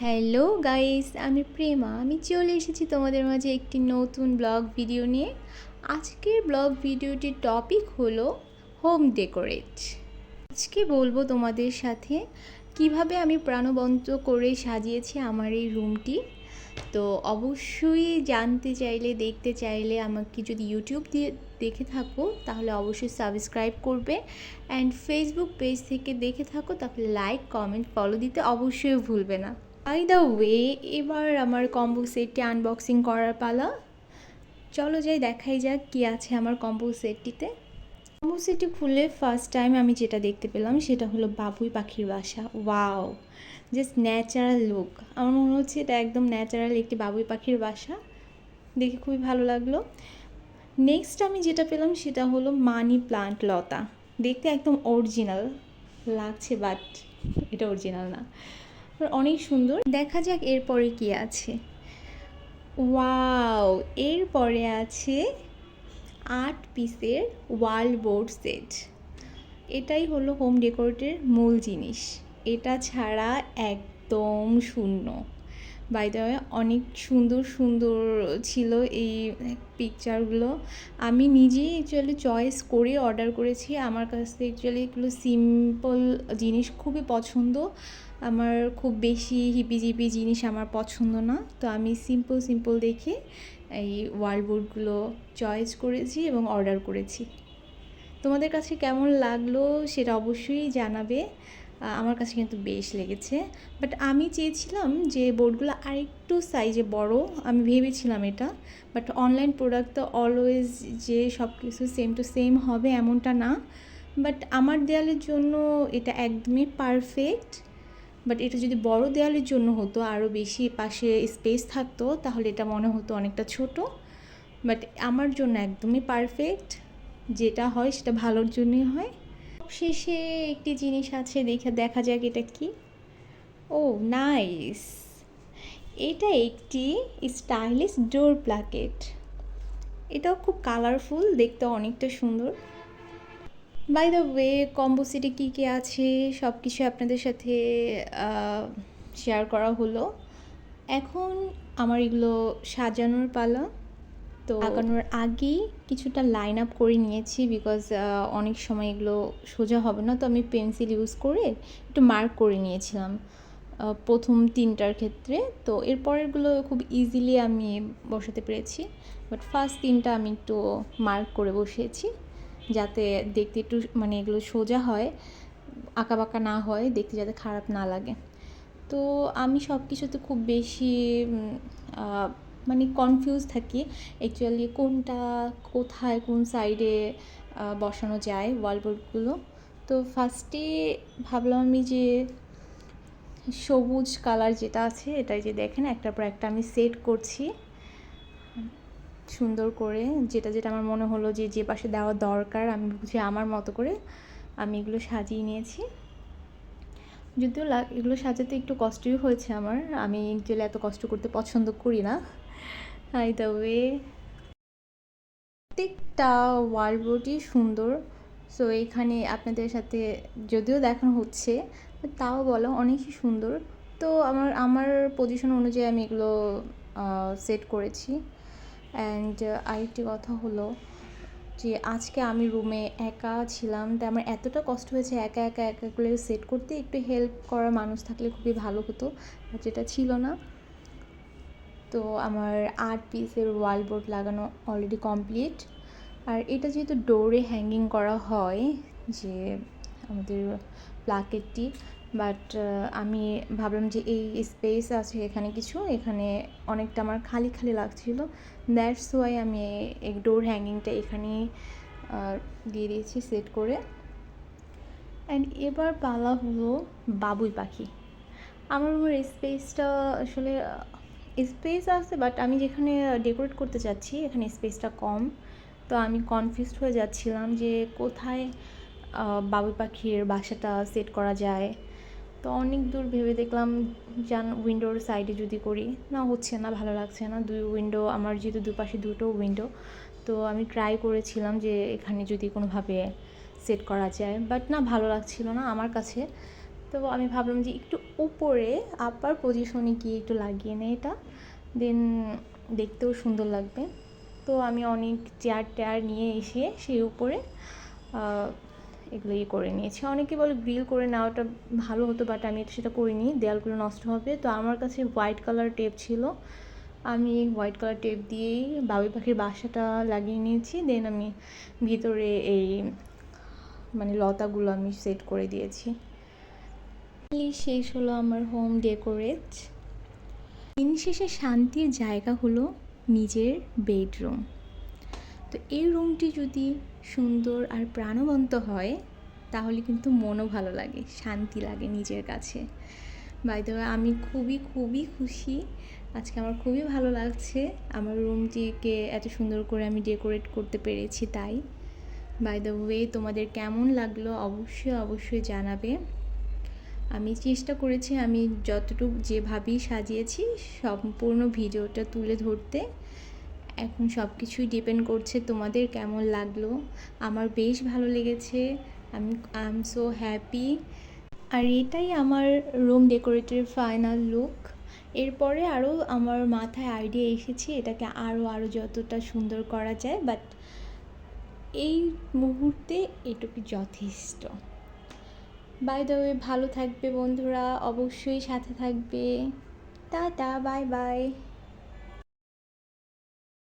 Hello guys আমি প্রেমা। আমি চলে এসেছি তোমাদের মাঝে একটি নতুন ব্লগ ভিডিও নিয়ে। আজকের ব্লগ ভিডিওটির টপিক হলো হোম ডেকোরেট আজকে বলব তোমাদের সাথে কীভাবে আমি প্রাণবন্ত করে সাজিয়েছি আমার এই রুমটি তো অবশ্যই জানতে চাইলে, দেখতে চাইলে আমাকে যদি ইউটিউব দিয়ে দেখে থাকো, তাহলে অবশ্যই সাবস্ক্রাইব করবে। অ্যান্ড ফেসবুক পেজ থেকে দেখে থাকো, তাহলে লাইক কমেন্ট ফলো দিতে অবশ্যই ভুলবে না। বাই দ্য ওয়ে এবার আমার কম্বো সেটটি আনবক্সিং করার পালা। চলো যাই, দেখাই যাক কী আছে আমার কম্বো সেটটিতে কম্বো সেটটি খুলে ফার্স্ট টাইম আমি যেটা দেখতে পেলাম, সেটা হলো বাবুই পাখির বাসা। ওয়াও জাস্ট ন্যাচারাল লুক আমার মনে হচ্ছে এটা একদম ন্যাচারাল একটি বাবুই পাখির বাসা। দেখে খুবই ভালো লাগল। নেক্সট আমি যেটা পেলাম, সেটা হলো মানি প্লান্ট লতা। দেখতে একদম অরিজিনাল লাগছে বাট এটা অরিজিনাল না। অনেক সুন্দর। দেখা যাক এরপরে কি আছে। ওয়াও এরপরে আছে আট পিসের ওয়াল বোর্ড সেট। এটাই হলো হোম ডেকোরেটের মূল জিনিস। এটা ছাড়া একদম শূন্য। বাই দ্য অনেক সুন্দর সুন্দর ছিল এই পিকচারগুলো আমি নিজেই অ্যাকচুয়ালি চয়েস করে অর্ডার করেছি। আমার কাছ থেকে অ্যাকচুয়ালি এগুলো সিম্পল জিনিস খুবই পছন্দ। আমার খুব বেশি হিপি হিপিজিপি জিনিস আমার পছন্দ না। তো আমি সিম্পল সিম্পল দেখে এই ওয়ালবোর্ডগুলো চয়েস করেছি এবং অর্ডার করেছি। তোমাদের কাছে কেমন লাগল সেটা অবশ্যই জানাবে। আমার কাছে কিন্তু বেশ লেগেছে। বাট আমি চেয়েছিলাম যে বোর্ডগুলো আরেকটু সাইজে বড়, আমি ভেবেছিলাম এটা। বাট অনলাইন প্রোডাক্ট তো অলওয়েজ যে সব কিছু সেম টু সেম হবে এমনটা না। বাট আমার দেয়ালের জন্য এটা একদমই পারফেক্ট বাট এটা যদি বড় দেয়ালের জন্য হতো আরও বেশি পাশে স্পেস থাকতো, তাহলে এটা মনে হতো অনেকটা ছোট। বাট আমার জন্য একদমই পারফেক্ট যেটা হয় সেটা ভালোর জন্যই হয়। শেষে একটি জিনিস আছে, দেখে দেখা যাক এটা কি। ও, নাইস। এটা একটি স্টাইলিশ ডোর প্লাকেট। এটাও খুব কালারফুল, দেখতে অনেকটা সুন্দর। বাই দ্য ওয়ে, কম্বো সিটে কী কী আছে সব কিছু আপনাদের সাথে শেয়ার করা হলো। এখন আমার এগুলো সাজানোর পালা। তো আঁকানোর আগেই কিছুটা লাইন আপ করে নিয়েছি বিকজ অনেক সময় এগুলো সোজা হবে না, তো আমি পেন্সিল ইউজ করে একটু মার্ক করে নিয়েছিলাম প্রথম তিনটার ক্ষেত্রে। তো এরপরেরগুলো খুব ইজিলি আমি বসাতে পেরেছি বাট ফার্স্ট তিনটা আমি একটু মার্ক করে বসিয়েছি, যাতে দেখতে একটু মানে এগুলো সোজা হয়, আঁকা বাঁকা না হয়, দেখতে যাতে খারাপ না লাগে। তো আমি সব কিছুতে খুব বেশি মানে কনফিউজ থাকি। অ্যাকচুয়ালি কোনটা, কোথায়, কোন সাইডে বসানো যায় ওয়ালবোর্ডগুলো তো ফার্স্টে ভাবলাম আমি যে সবুজ কালার যেটা আছে, এটাই যে দেখেন, একটার পর একটা আমি সেট করছি। সুন্দর করে, যেটা যেটা আমার মনে হলো যে যে পাশে দেওয়া দরকার, আমি বুঝে আমার মতো করে আমি এগুলো সাজিয়ে নিয়েছি। যদিও এগুলো সাজাতে একটু কষ্টই হয়েছে আমার। আমি অ্যাকচুয়ালি এত কষ্ট করতে পছন্দ করি না। দ্য ওয়ে প্রত্যেকটা ওয়ালবোর্ডই সুন্দর। সো এখানে আপনাদের সাথে যদিও দেখানো হচ্ছে তাও বলো অনেকই সুন্দর। তো আমার আমার পজিশন অনুযায়ী আমি এগুলো সেট করেছি। অ্যান্ড আরেকটি কথা হলো যে, আজকে আমি রুমে একা ছিলাম, তাই আমার এতটা কষ্ট হয়েছে একা একা একাগুলো সেট করতে। একটু হেল্প করার মানুষ থাকলে খুবই ভালো হতো যেটা ছিল না। তো আমার আট পিসের ওয়াল বোর্ড লাগানো অলরেডি কমপ্লিট আর এটা যেহেতু ডোরে হ্যাঙ্গিং করা হয়, যে আমাদের প্লাকেটটি বাট আমি ভাবলাম যে এই স্পেস আছে এখানে কিছু, এখানে অনেকটা আমার খালি খালি লাগছিল। দ্যাটস ওয়াই আমি এই ডোর হ্যাঙ্গিংটা এখানেই দিয়ে দিয়েছি সেট করে। অ্যান্ড এবার পালা হলো বাবুই পাখি। আমার স্পেসটা আসলে স্পেস আছে বাট আমি যেখানে ডেকোরেট করতে চাচ্ছি এখানে স্পেসটা কম। তো আমি কনফিউজড হয়ে যাচ্ছিলাম যে কোথায় বাবুই পাখির বাসাটা সেট করা যায়। তো অনেক দূর ভেবে দেখলাম যান উইন্ডোর সাইডে যদি করি, না, হচ্ছে না, ভালো লাগছে না। দুই উইন্ডো আমার যেহেতু দুপাশে দুটো উইন্ডো তো আমি ট্রাই করেছিলাম যে এখানে যদি কোনোভাবে সেট করা যায় বাট না, ভালো লাগছিল না আমার কাছে। তো আমি ভাবলাম যে একটু উপরে আপার পজিশনে গিয়ে একটু লাগিয়ে নেই এটা। দেন দেখতেও সুন্দর লাগবে। তো আমি অনেক চেয়ার টেয়ার নিয়ে এসে সেই উপরে এগুলো ইয়ে করে নিয়েছি। অনেকে বলে গ্রিল করে নেওয়াটা ভালো হতো বাট আমি এটা সেটা করিনি। দেয়ালগুলো নষ্ট হবে। তো আমার কাছে হোয়াইট কালার টেপ ছিল। আমি হোয়াইট কালার টেপ দিয়েই বাবুই পাখির বাসাটা লাগিয়ে নিয়েছি। দেন আমি ভিতরে এই মানে লতাগুলো আমি সেট করে দিয়েছি। শেষ হলো আমার হোম ডেকোরেট দিন শেষে শান্তির জায়গা হলো নিজের বেডরুম তো এই রুমটি যদি সুন্দর আর প্রাণবন্ত হয়, তাহলে কিন্তু মনও ভালো লাগে, শান্তি লাগে নিজের কাছে. বাই দ্য আমি খুবই খুবই খুশি। আজকে আমার খুবই ভালো লাগছে। আমার রুমটিকে এত সুন্দর করে আমি ডেকোরেট করতে পেরেছি তাই। বাই দ্য ওয়ে তোমাদের কেমন লাগল অবশ্যই অবশ্যই জানাবে। আমি চেষ্টা করেছি আমি যতটুকু যেভাবেই সাজিয়েছি সম্পূর্ণ ভিডিওটা তুলে ধরতে। এখন সব কিছুই ডিপেন্ড করছে তোমাদের কেমন লাগল। আমার বেশ ভালো লেগেছে। আমি আই এম সো হ্যাপি আর এটাই আমার রুম ডেকোরেটের ফাইনাল লুক এরপরে আরও আমার মাথায় আইডিয়া এসেছে এটাকে আরও আরও যতটা সুন্দর করা যায় বাট এই মুহূর্তে এটুকু যথেষ্ট। বাই দ্য ওয়ে ভালো থাকবে বন্ধুরা অবশ্যই সাথে থাকবে। Tata bye bye